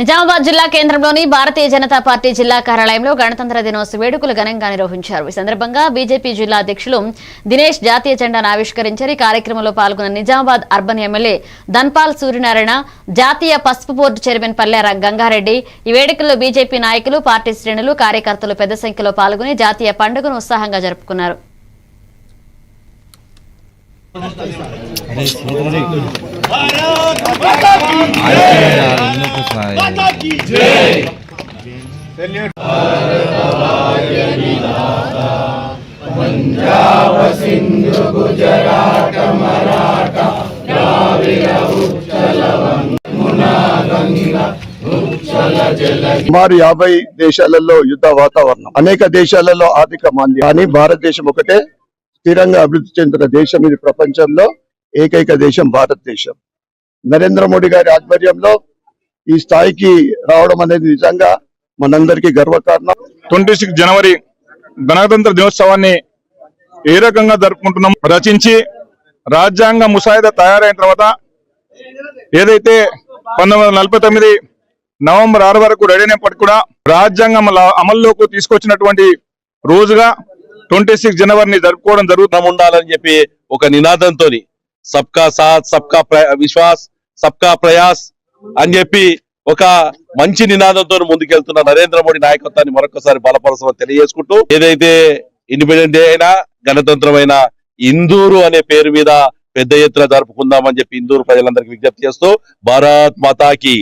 నిజామాబాద్ జిల్లా కేంద్రంలోని భారతీయ జనతా పార్టీ జిల్లా కార్యాలయంలో గణతంత్ర దినోత్సవ వేడుకలు ఘనంగా నిర్వహించారు. ఈ సందర్భంగా బీజేపీ జిల్లా అధ్యక్షులు దినేష్ జాతీయ జెండాను ఆవిష్కరించారు. ఈ కార్యక్రమంలో పాల్గొన్న నిజామాబాద్ అర్బన్ ఎమ్మెల్యే ధన్పాల్ సూర్యనారాయణ జాతీయ పసుపు బోర్డు చైర్మన్ పల్లె గంగారెడ్డి ఈ వేడుకల్లో బీజేపీ నాయకులు పార్టీ శ్రేణులు కార్యకర్తలు పెద్ద సంఖ్యలో పాల్గొని జాతీయ పండుగను ఉత్సాహంగా జరుపుకున్నారు. సుమారు యాభై దేశాలలో యుద్ధ వాతావరణం. అనేక దేశాలలో ఆర్థిక మాంద్యం. కానీ భారతదేశం ఒకటే స్థిరంగా అభివృద్ధి చెందిన దేశం ఇది ప్రపంచంలో. ఏకైక దేశం భారతదేశం. నరేంద్ర మోడీ గారి ఆధ్వర్యంలో ఈ స్థాయికి రావడం అనేది నిజంగా మనందరికీ గర్వకారణం. ట్వంటీ సిక్స్ జనవరి గణతంత్ర దినోత్సవాన్ని ఏ రకంగా జరుపుకుంటున్నాం రచించి రాజ్యాంగ ముసాయిదా తయారైన తర్వాత ఏదైతే పంతొమ్మిది వందల నలభై తొమ్మిది నవంబర్ ఆరు వరకు రెడీ అయినప్పటికీ కూడా రాజ్యాంగం అమలు- అమల్లోకి తీసుకొచ్చినటువంటి రోజుగా ట్వంటీ సిక్స్ జనవరిని జరుపుకోవడం జరుగుతుంది. మనం ఉండాలని చెప్పి ఒక నినాదంతో సబ్కా సాత్ సబ్కా విశ్వాస్ సబ్కా ప్రయాస్ అని చెప్పి ఒక మంచి నినాదంతో ముందుకెళ్తున్న నరేంద్ర మోడీ నాయకత్వాన్ని మరొకసారి బలపరచమని తెలియజేసుకుంటూ ఏదైతే ఇండిపెండెంట్ డే అయినా గణతంత్రమైన ఇందూరు అనే పేరు మీద పెద్ద ఎత్తున జరుపుకుందాం అని చెప్పి ఇందూరు ప్రజలందరికీ విజ్ఞప్తి చేస్తూ భారత్ మాతాకి.